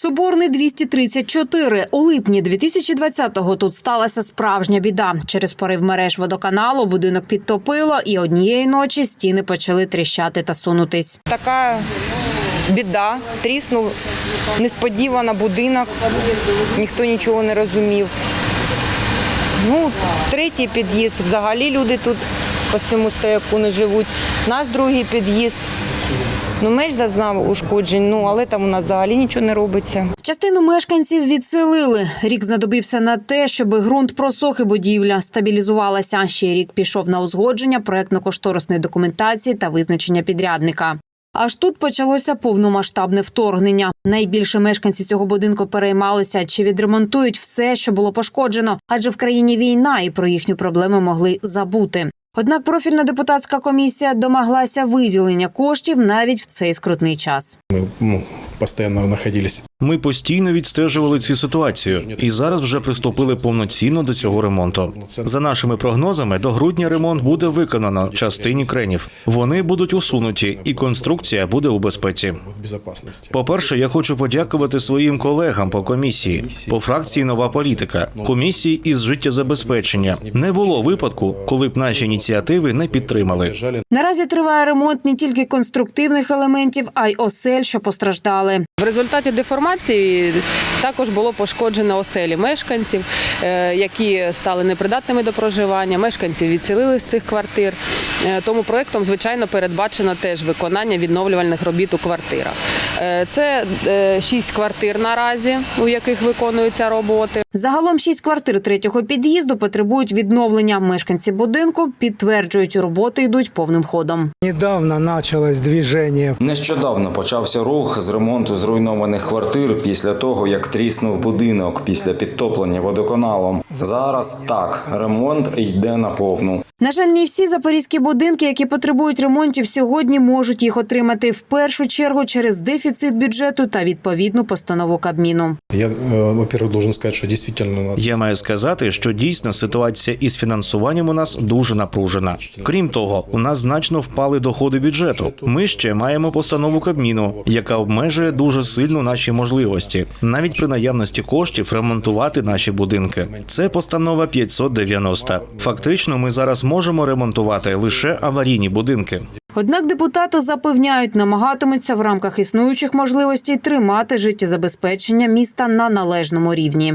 Соборний 234. У липні 2020-го тут сталася справжня біда. Через порив мереж водоканалу будинок підтопило, і однієї ночі стіни почали тріщати та сунутись. Така біда, тріснув несподівано будинок, ніхто нічого не розумів. Ну, третій під'їзд, взагалі люди тут по цьому стояку не живуть. Наш другий під'їзд. Ну, меж зазнав ушкоджень, ну але там у нас взагалі нічого не робиться. Частину мешканців відселили. Рік знадобився на те, щоб ґрунт просох і будівля стабілізувалася. Ще рік пішов на узгодження проектно-кошторисної документації та визначення підрядника. Аж тут почалося повномасштабне вторгнення. Найбільше мешканці цього будинку переймалися, чи відремонтують все, що було пошкоджено, адже в країні війна і про їхню проблему могли забути. Однак профільна депутатська комісія домоглася виділення коштів навіть в цей скрутний час. Ми ну, постоянно находились. Ми постійно відстежували цю ситуацію і зараз вже приступили повноцінно до цього ремонту. За нашими прогнозами, до грудня ремонт буде виконано в частині кренів. Вони будуть усунуті, і конструкція буде у безпеці. в. По-перше, я хочу подякувати своїм колегам по комісії, по фракції Нова політика, комісії із життєзабезпечення. Не було випадку, коли б наші ініціативи не підтримали. Наразі триває ремонт не тільки конструктивних елементів, а й осель, що постраждали. В результаті деформації також було пошкоджено оселі мешканців, е, які стали непридатними до проживання. Мешканців відселили з цих квартир. Е, Тому проектом, звичайно, передбачено теж виконання відновлювальних робіт у квартирах. Е, Це шість квартир наразі, у яких виконуються роботи. Загалом шість квартир третього під'їзду потребують відновлення. Мешканці будинку підтверджують, роботи йдуть повним ходом. Недавно началось движение Нещодавно почався рух з ремонту зруйнованих квартир після того, як тріснув будинок після підтоплення водоканалом. Зараз так, ремонт йде на повну. На жаль, не всі запорізькі будинки, які потребують ремонтів сьогодні, можуть їх отримати в першу чергу через дефіцит бюджету та відповідну постанову Кабміну. Я, во-первых, должен сказать, что действительно у нас Я маю сказати, що дійсно ситуація із фінансуванням у нас дуже напружена. Крім того, у нас значно впали доходи бюджету. Ми ще маємо постанову Кабміну, яка обмежує дуже сильно наші можливості, навіть при наявності коштів ремонтувати наші будинки. Це постанова 590. Фактично, ми зараз можемо ремонтувати лише аварійні будинки. Однак депутати запевняють, намагатимуться в рамках існуючих можливостей тримати життєзабезпечення міста на належному рівні.